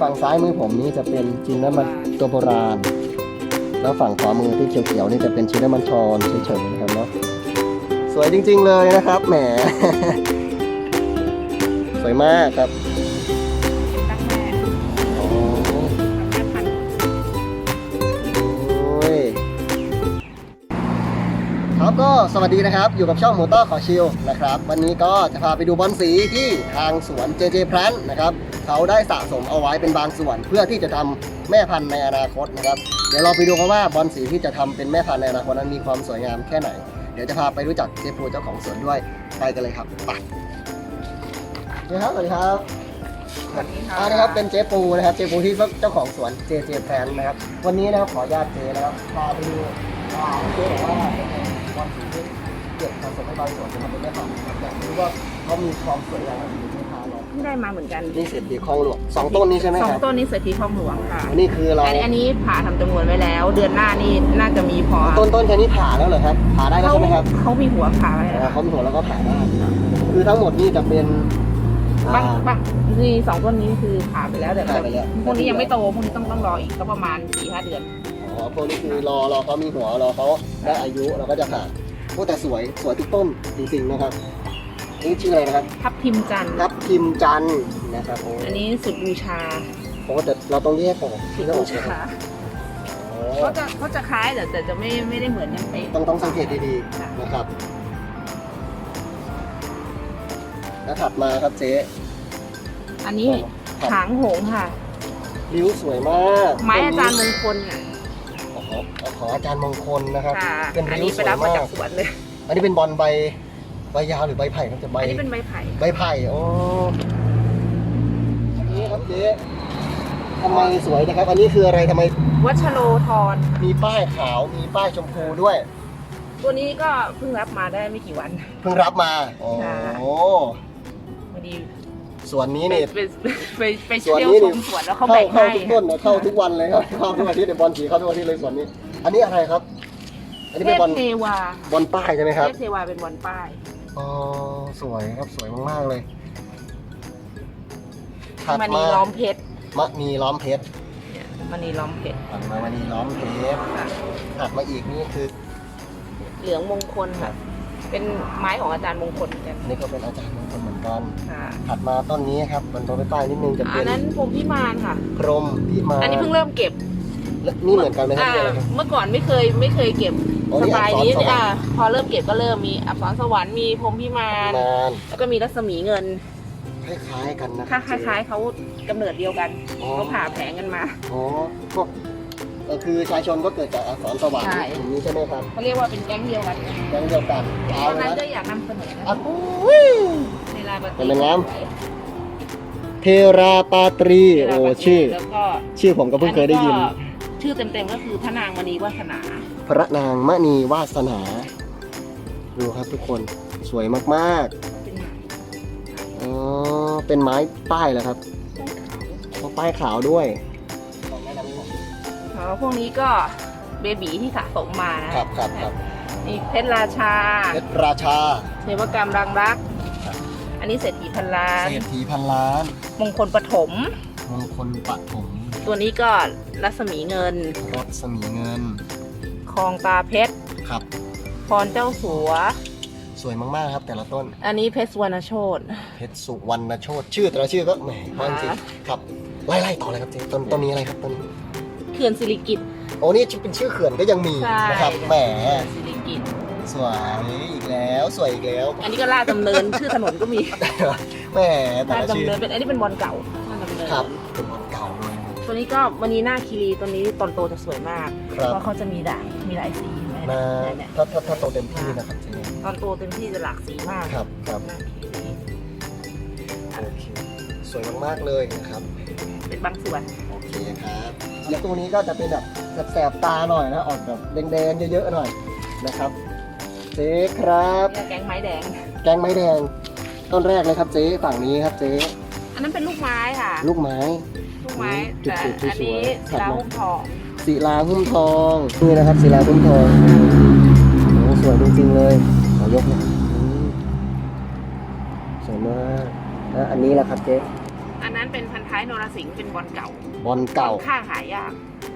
ฝั่งซ้ายมือผมนี่จะเป็นจินน้ำมันตัวโบราณ แล้วฝั่งขวามือที่เขียวๆนี่จะเป็นชิ้นน้ำมันทอนเฉยๆนะครับเนาะสวยจริง ๆเลยนะครับแหมสวยมากครับโอ้ยครับก็สวัสดีนะครับ อยู่กับช่องมอเตอร์ขอชิลนะครับ วันนี้ก็จะพาไปดูบอลสีที่ทางสวน JJ p l a n นะครับ เขาได้สะสมเอาไว้เป็นบางส่วน เพื่อที่จะทำแม่พันธุ์ในอนาคตนะครับเดี๋ยวเราไปดูกันว่าบอลสีที่จะทำเป็นแม่พันธุ์ในอนาคตนั้นมีความสวยงามแค่ไหน เดี๋ยวจะพาไปรู้จักเจฟูเจ้าของสวนด้วยไปกันเลยครับไปสวัสดีครับสวัสดีครับสวัสดีค่ะอันนี้ครับเป็นเจ๊ปูนะครับเจ๊ปูที่เจ้าของสวน JJ p l a n นะครับ วันนี้นะครับขออนุญาตเจ๊นะครับพาไปดูอ่าเจ๊บอกว่าบอลสีที่เก็บสะสมให้บางส่วนจะทำเป็นแม่พันธุ์นะครับอยากรู้ว่าเขามีความสวยงามอะไรอยู่ใน พาเราเพิ่งได้มาเหมือนกันนี่เศรษฐีคลองหลวงสองต้นนี้ใช่ไหมสอคงรับต้นนี้เศรษฐีคลองหลวงค่ะอันนี้คือเราอันนี้อันนี้ผ่าทำจำนวนไว้แล้ว เดือนหน้านี่น่าจะมีพอต้นต้นแค่นี้ผ่าแล้วเหรอครับผ่าได้แล้วเขาใช่ไหมครับเขามีหัวผ่าไว้อ่าแล้วเขามีหัวแล้วก็ผ่าได้คือทั้งหมดนี่จะเป็นบางอ่าบางนี่สองต้นนี้คือผ่าไปแล้วแต่ผ่าไปแล้ว พวกนี้ยังไม่โตพวกนี้ต้องต้องรออีกก็ประมาณสี่ห้าเดือน อ๋อพวกนี้คือรอรอเขามีหัวรอเขาได้อายุเราก็จะผ่าโอ้แต่สวยสวยทุกต้นจริงๆนะครับ นี่ชื่ออะไรนะครับทับทิมจันทร์ทับทิมจันทร์นะครับโอ้อันนี้สุดบูชาโหแต่เราต้องแยกออกสุที่ดเราอบูอกชาโอ้เขาจะเขาจะคล้ายแต่แต่จะไม่ไม่ได้เหมือนกันเป๊ะต้องต้องสังเกตดีค่ะๆนะครับ แล้วถัดมาครับเจ๊อันนี้ครับหางหงส์ค่ะ ริ้วสวยมากไม้อาจารย์มงคลค่ะขอขออาจารย์มงคลนะครับ ค่ะเป็นอันริ้วนี้สไปวยรับมาจากมากสวนเลย อันนี้เป็นบอลใบ ใบยาวหรือใบไผ่ครับจะใบอันนี้เป็นใบไผ่ใบไผ่โอ้อันนี้ครับเจ๊ทำไมสวยนะครับ อันนี้คืออะไรทำไมวัชโรธรมีป้ายขาวมีป้ายชมพูด้วย ตัวนี้ก็เพิ่งรับมาได้ไม่กี่วัน เพิ่งรับมาโอ้ค่ะพอดีส่วนนี้ไปนี่ไปไปไปส่วนเที่ยวนี้ชนี่มสวนแล้วเขาเข้าแบ่งเข้าให้ทุกต้นนะเข้าทุกวันเลยครับเข้าทุกอาทิตย์ในบอลสีเข้าทุกอาทิตย์เลยส่วนนี้ อันนี้อะไรครับ อันนี้เทเป็นพบอลเทวาบอลป้ายใช่ไหมครับเทพเทวาเป็นบอลป้าย อ๋อสวยครับสวยมากๆเลยถัดมณีมาล้อมเพชรมะนีล้อมเพชรเนี่ยมณีล้อมเพชรถัดมามณีล้อมเพชรค่ะถัดมาอีกนี่คือ เหลืองมงคลค่ะ เป็นไม้ของอาจารย์มงคลเหมือนกันอันนี้ก็เป็นอาจารย์มงคลเหมือนกัน ค่ะถัดมาต้นนี้ครับมันตัวป้ายๆนิดนึงจะอัเป็นนนั้นพรหมพิมานค่ะพรหมพิมานอันนี้เพิ่งเริ่มเก็บและ นี่เหมือนกันไหมครับอ่าเนี่ยอะไรครับ เมื่อก่อนไม่เคยไม่เคยเก็บอ๋อสนี่ไตล์นี้อักษรสวรรค์ อ่าพอเริ่มเก็บก็เริ่มมีอักษรสวรรค์มีพรหมพิมานนานแล้วก็มีรัศมีเงินคล้ายๆกันนะถ้าคล้ายๆเขากำเนิดเดียวกันอ๋อเขาผ่าแผงกันมา อ๋อพวกเออคือชายชนก็เกิดจากอักษรสวรรค์ใช่ อย่างนี้ใช่ไหมครับเขาเรียกว่าเป็นแก๊งเดียวกันยังเดียวกันตเอาอนเลนั้นยก็นะอยากนำเสนอนะอะอุ้ย ในลายบัตเป็นไงงามเทราปาตรี โอ้ชื่อ แล้วก็ชื่อผมก็เพิ่งเคยได้ยิน อัก็ ชื่อเต็มๆก็คือพระนางมณีวาสนา พระนางมณีวาสนา ดูครับทุกคนสวยมากเป็นหมายๆอ๋อเป็นไม้ป้ายแล้วครับอ๋อป้ายขาวด้วยอ๋อพวกนี้ก็เบบีที่สะสมมานะ ครับครับครับนี่เพชรราชาเพชรราชาเทวกรรมรังรักครับอันนี้เศรษฐีพันล้าน เศรษฐีพันล้านมงคลปฐมมงคลปฐม ตัวนี้ก็รัศมีเงินรถสมีเงิน คลองตาเพชร ครับ พรเจ้าสัว สวยมากๆครับ แต่ละต้น อันนี้เพชรสุวรรณโชต เพชรสุวรรณโชตชื่อแต่ละชื่อก็แหมเพราะจริงๆครับ ไล่ๆต่อเลยครับเจ๊ต้นต้นนี้อะไรครับต้นนี้เขื่อนสิริกิตโอ้นี่เป็นชื่อเขื่อนก็ยังมีใช่นะครับ แหม สิริกิตสวยอีกแล้วสวยอีกแล้วอันนี้ก็ลาดดำเนิน ชื่อถนนก็มีแหมแต่ลาดละชื่อดำเนินเป็นอันนี้เป็นบอลเก่าลาดดำเนิน ครับเป็นของเก่าเลย ตัวนี้ก็วันนี้หน้าคีรีตัวนี้ตอนโตจะสวยมาก ครับ เพราะเขาจะมีด่างมีหลายสีเห็นไหมนะเนี่ยเนี่ยถ้าถ้าถ้าโตเต็มที่นะครับเจ๊ตอนโตเต็มที่จะหลากสีมากครับครับหน้าคีรีโอเคสวยมากๆเลยนะครับเป็นบางส่วนโอเคครับแล้วตัวนี้ก็จะเป็นแบบแสบๆตาหน่อยนะออกแบบแดงๆเยอะๆหน่อยนะครับเจ๊ครับ เนี่ยแกงไม้แดง แกงไม้แดง ต้นแรกเลยครับเจ๊ฝั่งนี้ครับเจ๊อันนั้นเป็นลูกไม้ค่ะ ลูกไม้ ลูกไม้จุดแต่ๆสวยๆอันนี้ถัดดาวมา หุ้มทองศิลาหุ้มทอง นี่นะครับศิลาหุ้มทองโอ้สวยจริงๆเลยขอยกนะครับอืมสวยมากแล้วอันนี้แหละครับเจ๊อันนั้นเป็นพันธุ์ไทล้ายๆนรสิงห์เป็นบอลเก่าบอลเก่า ค่อนข้างหายาก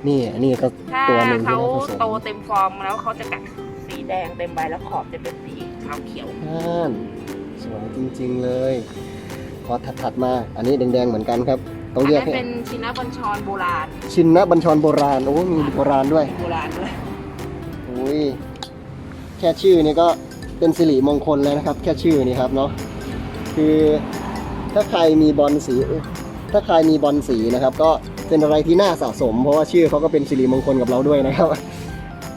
นี่อันนี้ก็ถ้าตัวหนึ่งที่เขาน่าผสมโตเต็มฟอร์มแล้วเขาจะกัดสีแดงเต็มใบแล้วขอบจะเป็นสีขาวเขียวน่านสวยจริงๆเลย พอถัดๆมา อันนี้แดงๆเหมือนกันครับ ต้องอันเรียกนั้นให้เป็นชินบัญชรโบราณชินนะบัญชรโบราณ โอ้มีโบราณด้วยโบราณด้วยอุ้ยแค่ชื่อนี่ก็เป็นสิริมงคลแล้วนะครับ แค่ชื่อนี่ครับเนาะคือถ้าใครมีบอลสีเอ้ยถ้าใครมีบอลสีนะครับ ก็เป็นอะไรที่น่าสะสม เพราะว่าชื่อเขาก็เป็นสิริมงคลกับเราด้วยนะครับ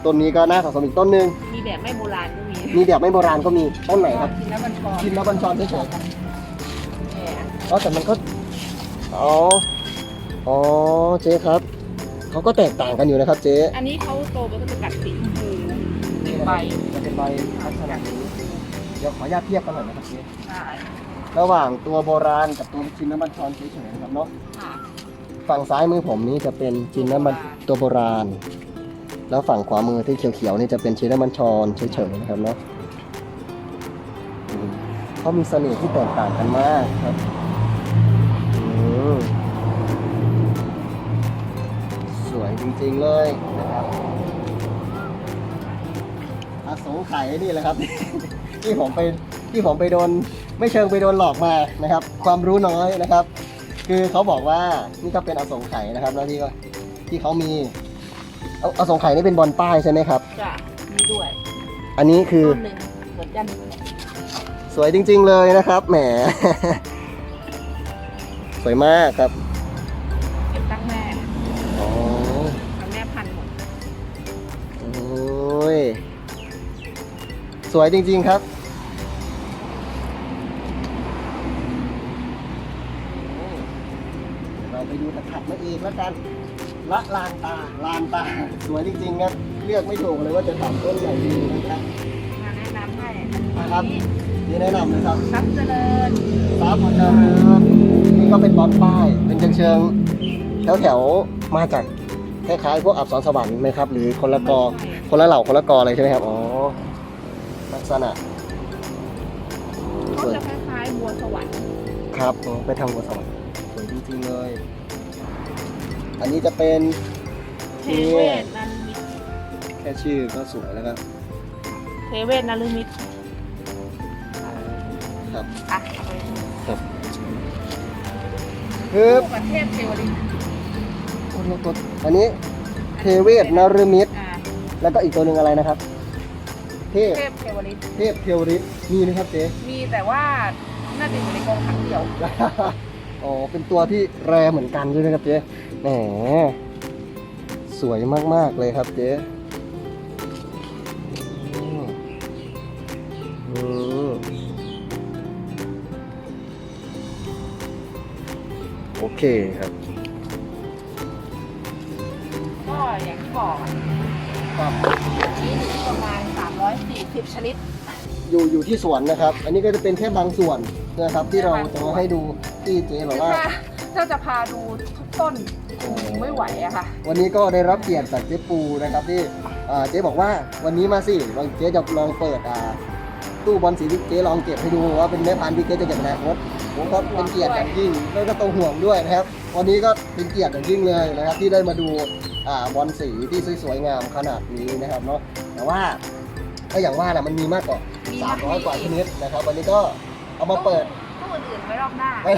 ต้นนี้ก็น่าสะสมอีกต้นหนึ่งมีแบบไม่โบราณก็มีมีแบบไม่โบราณก็มีต้นไหนครับชินบัญชรชินนะบัญชรเฉยแหมๆอ๋อแต่มันก็ อ๋อ อ๋อ เจ๊ครับ เขาก็แตกต่างกันอยู่นะครับเจ๊อันนี้เขาโตไปก็จะกัดสีชมพูเต็มใบจะเป็นใบลักษณะนี้เดี๋ยวขออนุญาตเทียบกันหน่อยนะครับเจ๊ใช่ระหว่างตัวโบราณกับตัวชินน้ำมันชอนเฉยๆนะครับเนาะ ค่ะฝั่งซ้ายมือผมนี้จะเป็นชินน้ำมันตัวโบราณ แล้วฝั่งขวามือที่เขียวๆนี่จะเป็นชินน้ำมันชอนเฉยๆนะครับเนาะอืมเขามีเสน่ห์ที่แตกต่างกันมากครับอื มสวยจริงๆเลยนะครับอาสงไข่นี่แหละครับ ที่ผมไปที่ผมไปโดนไม่เชิงไปโดนหลอกมานะครับ ความรู้น้อยนะครับ คือเขาบอกว่านี่ก็เป็นอสงไข่นะครับแล้วที่ก็ที่เขามีเอาอสงไข่นี่เป็นบอลป้ายใช่ไหมครับจะมีด้วยอันนี้คือต้นหนึ่งเหมือนกัน สวยจริง ๆเลยนะครับแหม สวยมากครับเป็นตั้งแม่อ๋อตั้งแม่พันธุ์หมดโอ้ยสวยจริงๆครับ เราไปดูถัดๆมาอีกแล้วกัน ละลานตาลานตา สวยจริงๆครับ เลือกไม่ถูกเลยว่าจะถามต้นไหนดีนะครับมาแนะนำให้นะครับนี่แนะนำนะครับ ทรัพย์เจริญฟ้าพอเจริญนี่ ก็เป็นบอลป้าย เป็นเชิงๆแถวๆมาจากคล้ายๆพวกอับสรสวรรค์ไหมครับ หรือคนละกอ คนละเหล่าคนละกอเลยใช่ไหมครับ อ๋อ ลักษณะเขาสวยจะคล้ายๆบัวสวรรค์ครับอ๋อไปทางหัวสวรรค์สวยจริงๆเลย อันนี้จะเป็น เทเวศนารุมิตรแค่ชื่อก็สวยแล้วครับเทเวศนารุมิตรครับ อะเอาไปคือ คู่กับเทพเทวริตตัวอันนี้เทเวศนรมิตร อ่าแล้วก็อีกตัวหนึ่งอะไรนะครับ เทพเทพเทวริตเทพเทวริตมีไหมครับเจ๊ มีแต่ว่าน่าจะอยู่ในกองทัพเดียว อ๋อ เป็นตัวที่แรเหมือนกันใช่ไหมครับเจ๊ แหม สวยมาก ๆ เลยครับเจ๊ โอเคครับ ก็อย่างที่บอกอะครับนี้อยู่ประมาณ 340 ชนิด อยู่อยู่ที่สวนนะครับ อันนี้ก็จะเป็นแค่บางส่วนนะครับที่เราจะมาให้ดูที่เจ๊แบบว่า ถ้าถ้าจะพาดูทุกต้นคงไม่ไหวอะค่ะ วันนี้ก็ได้รับเกียรติจากเจ๊ปูนะครับที่อ่าเจ๊บอกว่าวันนี้มาสิลองเจ๊จะลองเปิดอ่าตู้บอลสีที่เจ๊ลองเก็บให้ดูว่าเป็นแม่พันธุ์ที่เจ๊จะเก็บในอนาคต ผมก็เป็นเกียรติอย่างยิ่งแล้วก็ต้องห่วงด้วยนะครับ วันนี้ก็เป็นเกียรติอย่างยิ่งเลยนะครับ ที่ได้มาดูอ่าบอลสีที่สวยๆงามขนาดนี้นะครับเนาะแต่ว่าก็อย่างว่าแหละมันมีมากกว่ามีมากกว่า300 กว่าชนิดนะครับ วันนี้ก็เอามาเปิดตู้อื่นๆไว้รอบหน้าไม่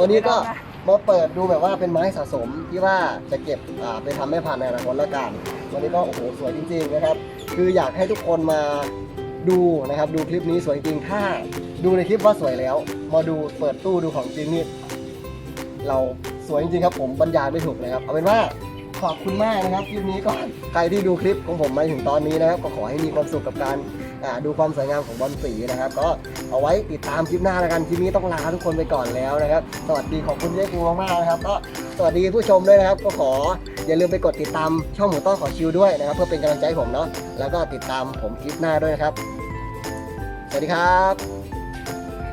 วันนี้ก็มาเปิดดูแบบว่าเป็นไม้สะสมที่ว่าจะเก็บอ่าไปทำแม่พันธุ์ในอนาคตละกันวันนี้ก็โอ้โหสวยจริงๆนะครับ คืออยากให้ทุกคนมาดูนะครับ ดูคลิปนี้สวยจริงถ้า ดูในคลิปว่าสวยแล้ว มาดูเปิดตู้ดูของจริงนี่เราสวยจริงๆครับผมบรรยายไม่ถูกเลยครับเอาเป็นว่าขอบคุณมากนะครับคลิปนี้ก็ใครที่ดูคลิปของผมมาถึงตอนนี้นะครับ ก็ขอให้มีความสุขกับการดูความสวยงามของบอลสีนะครับ ก็เอาไว้ติดตามคลิปหน้าแล้วกันคลิปนี้ต้องลาทุกคนไปก่อนแล้วนะครับ สวัสดีขอบคุณเจ๊กูมากๆนะครับ ก็สวัสดีผู้ชมด้วยนะครับ ก็ขออย่าลืมไปกดติดตามช่องหมูต้อขอชิวด้วยนะครับ เพื่อเป็นกำลังใจผมเนาะแล้วก็ติดตามผมคลิปหน้าด้วยนะครับ สวัสดีครับ